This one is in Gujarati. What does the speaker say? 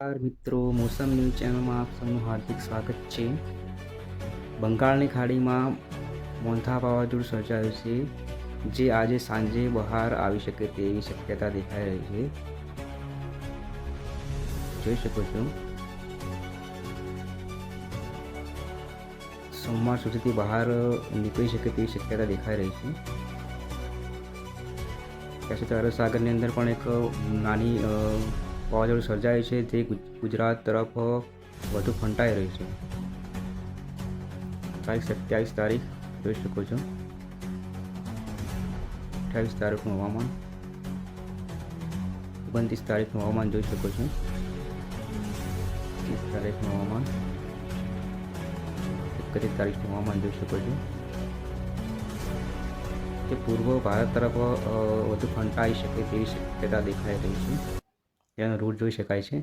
નમસ્કાર મિત્રો, મોસમ ન્યૂઝ ચેનલમાં આપ સૌનું હાર્દિક સ્વાગત છે. બંગાળની ખાડીમાં મોન્થા વાવાઝોડું સર્જાયું છે, જે આજે સાંજે બહાર આવી શકે તેવી શક્યતા દેખાઈ રહી છે. જોઈ શકો છો. સોમવાર સુધીથી બહાર નીકળી શકે તેવી શક્યતા દેખાઈ રહી છે. પછી અરબ સાગરની અંદર પણ એક નાની વાવાઝોડું સર્જાયું છે તે ગુજરાત તરફ વધુ ફંટાઈ રહ્યું છે. તારીખ સત્યાવીસ તારીખ, જોઈ શકો છો. અઠ્યાવીસ તારીખનું હવામાન. ઓગણત્રીસ તારીખનું હવામાન જોઈ શકો છો. ત્રીસ તારીખનું હવામાન. એકત્રીસ તારીખનું હવામાન જોઈ શકો છો. તે પૂર્વ ભારત તરફ વધુ ફંટાઈ શકે તેવી શક્યતા દેખાઈ રહી છે. તેનો રૂટ જોઈ શકાય છે.